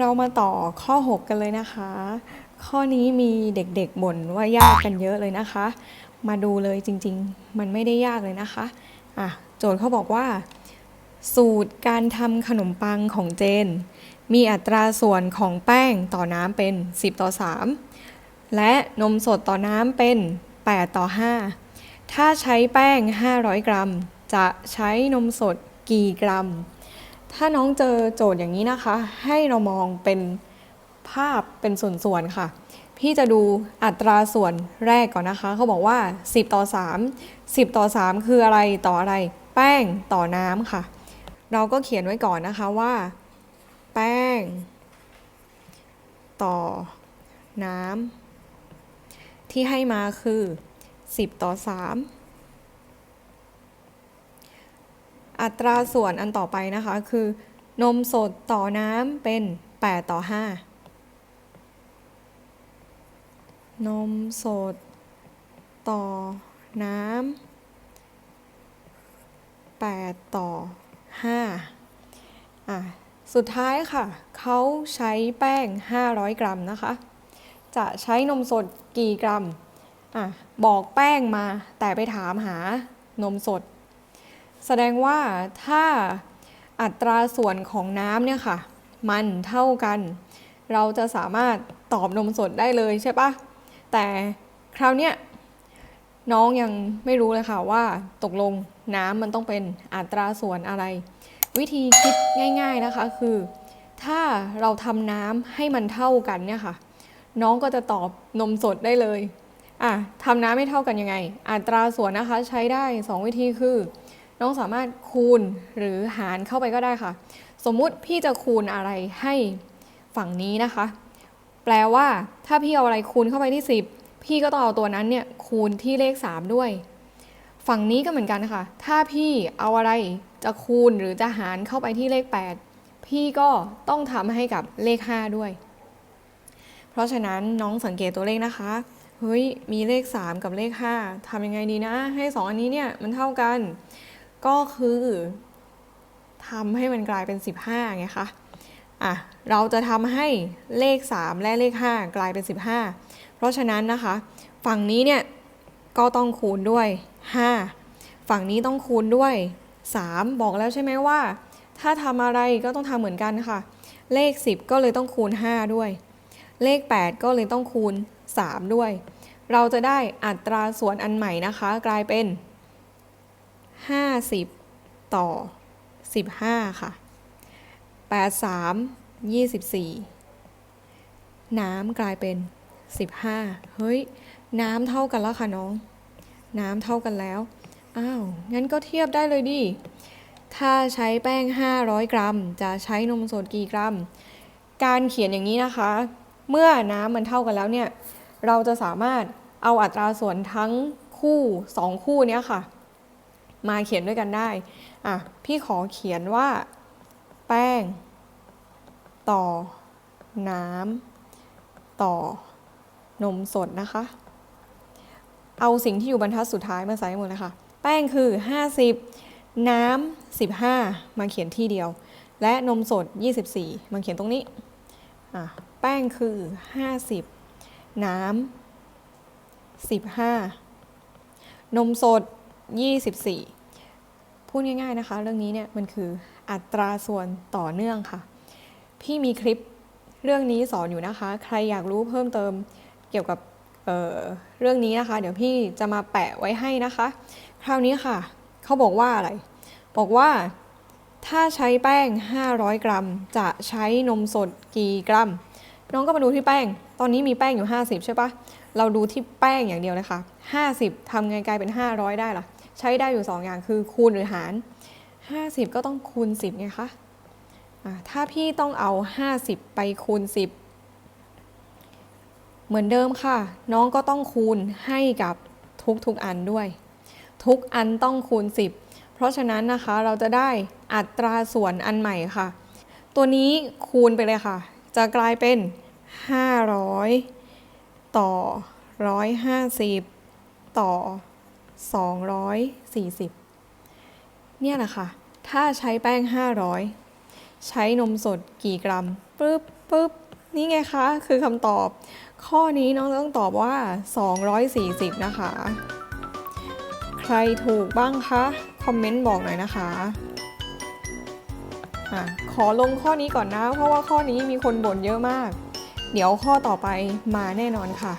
เรามาต่อข้อ 6 กันเลยนะคะ ข้อนี้มีเด็กๆบ่นว่ายากกันเยอะเลยนะคะ มาดูเลยจริงๆ มันไม่ได้ยากเลยนะคะอะโจทย์เขาบอกว่า สูตรการทำขนมปังของเจน มีอัตราส่วนของแป้งต่อน้ำเป็น 10 ต่อ 3 และนมสดต่อน้ำเป็น 8 ต่อ 5 ถ้าใช้แป้ง 500 กรัม จะใช้นมสดกี่กรัม ถ้าน้องเจอโจทย์อย่างนี้นะคะ ให้เรามองเป็นภาพเป็นส่วนๆค่ะ พี่จะดูอัตราส่วนแรกก่อนนะคะ เขาบอกว่า 10 ต่อ 3 10 ต่อ 3 คืออะไรต่ออะไร แป้งต่อน้ำค่ะ เราก็เขียนไว้ก่อนนะคะว่า แป้ง ต่อน้ำที่ให้มาคือ 10 ต่อ 3 อัตราส่วนอันต่อไปนะคะคือนมสดต่อน้ำเป็น 8 ต่อ 5 นมสด ต่อน้ำ8ต่อ 5 อะ สุดท้ายค่ะ เขาใช้แป้ง 500 กรัมนะคะ จะใช้นมสดกี่กรัม อะ บอกแป้งมาแต่ไปถามหานมสด แสดงว่าถ้าอัตราส่วนของน้ำเนี่ยค่ะ มันเท่ากัน เราจะสามารถตอบนมสดได้เลยใช่ปะแต่คราวเนี้ยน้องยังไม่รู้เลยค่ะว่าตกลงน้ำมันต้องเป็นอัตราส่วนอะไร วิธีคิดง่าย ๆนะคะคือ ถ้าเราทำน้ำให้มันเท่ากันเนี่ยค่ะ น้องก็จะตอบนมสดได้เลยอะทำน้ำไม่เท่ากันยังไง อัตราส่วนนะคะใช้ได้ 2 วิธีคือ น้องสามารถคูณหรือหารเข้าไปก็ได้ค่ะ สมมุติพี่จะคูณอะไรให้ฝั่งนี้นะคะ แปลว่าถ้าพี่เอาอะไรคูณเข้าไปที่ 10 พี่ก็ต้องเอาตัวนั้นเนี่ยคูณที่เลข 3 ด้วย ฝั่งนี้ก็เหมือนกันค่ะ ถ้าพี่เอาอะไรจะคูณหรือจะหารเข้าไปที่เลข 8 พี่ก็ต้องทำให้กับเลข 5 ด้วย เพราะฉะนั้นน้องสังเกตตัวเลขนะคะเฮ้ยมีเลข 3 กับเลข 5ทำยังไงดีนะ ให้ 2 อันนี้เนี่ยมันเท่ากัน ก็คือทำให้มันกลายเป็น 15ไงคะอะเราจะทำให้เลข 3 และเลข 5 กลายเป็น 15 เพราะฉะนั้นนะคะ ฝั่งนี้เนี่ยก็ต้องคูณด้วย 5 ฝั่งนี้ต้องคูณด้วย 3 บอกแล้วใช่ไหมว่า ถ้าทำอะไรก็ต้องทำเหมือนกันค่ะ เลข 10 ก็เลยต้องคูณ 5 ด้วย เลข 8 ก็เลยต้องคูณ 3 ด้วย เราจะได้อัตราส่วนอันใหม่นะคะ กลายเป็น 50 ต่อ 15 ค่ะ 83 24 น้ำกลายเป็น 15 เฮ้ย น้ำเท่ากันแล้วค่ะน้อง น้ำเท่ากันแล้ว อ้าว งั้นก็เทียบได้เลยดิ ถ้าใช้แป้ง 500 กรัม จะใช้นมสดกี่กรัม การเขียนอย่างนี้นะคะ เมื่อน้ำมันเท่ากันแล้วเนี่ย เราจะสามารถเอาอัตราส่วนทั้งคู่ 2 คู่เนี้ยค่ะ มาเขียนด้วยกันได้ อะ พี่ขอเขียนว่า แป้ง ต่อ น้ำต่อ นมสดนะคะ เอาสิ่งที่อยู่บรรทัดสุดท้ายมาใส่หมดเลยค่ะ แป้งคือ 50 น้ำ15 มาเขียนที่เดียว และนมสด 24 มาเขียนตรงนี้ อะ แป้งคือ 50 น้ำ15 นมสด 24 พูดง่ายๆนะคะ เรื่องนี้เนี่ยมันคืออัตราส่วนต่อเนื่องค่ะ พี่มีคลิปเรื่องนี้สอนอยู่นะคะ ใครอยากรู้เพิ่มเติมเกี่ยวกับเเรื่องนี้นะคะ เดี๋ยวพี่จะมาแปะไว้ให้นะคะ คราวนี้ค่ะ เขาบอกว่าอะไร บอกว่าถ้าใช้แป้ง 500 กรัม จะใช้นมสดกี่กรัม น้องก็มาดูที่แป้ง ตอนนี้มีแป้งอยู่ 50 ใช่ปะเราดูที่แป้งอย่างเดียวเลยค่ะ 50ทำไงกลายเป็น 500 ได้ล่ะ ใช้ได้อยู่ 2 อย่างคือคูณหรือหาร 50 ก็ต้องคูณ 10ไงคะะถ้าพี่ต้องเอา 50 ไปคูณ 10 เหมือนเดิมค่ะ น้องก็ต้องคูณให้กับทุกๆอันด้วย ทุกอันต้องคูณ 10 เพราะฉะนั้นนะคะเราจะได้อัตราส่วนอันใหม่ค่ะ ตัวนี้คูณไปเลยค่ะ จะกลายเป็น 500 ต่อ 150 ต่อ 240 เนี่ยแหละค่ะ ถ้าใช้แป้ง 500 ใช้นมสดกี่กรัมปึ๊บปึ๊บนี่ไงคะ คือคำตอบ ข้อนี้น้องต้องตอบว่า 240 นะคะ ใครถูกบ้างคะ คอมเมนต์บอกหน่อยนะคะอะขอลงข้อนี้ก่อนนะ เพราะว่าข้อนี้มีคนบ่นเยอะมาก เดี๋ยวข้อต่อไปมาแน่นอนค่ะ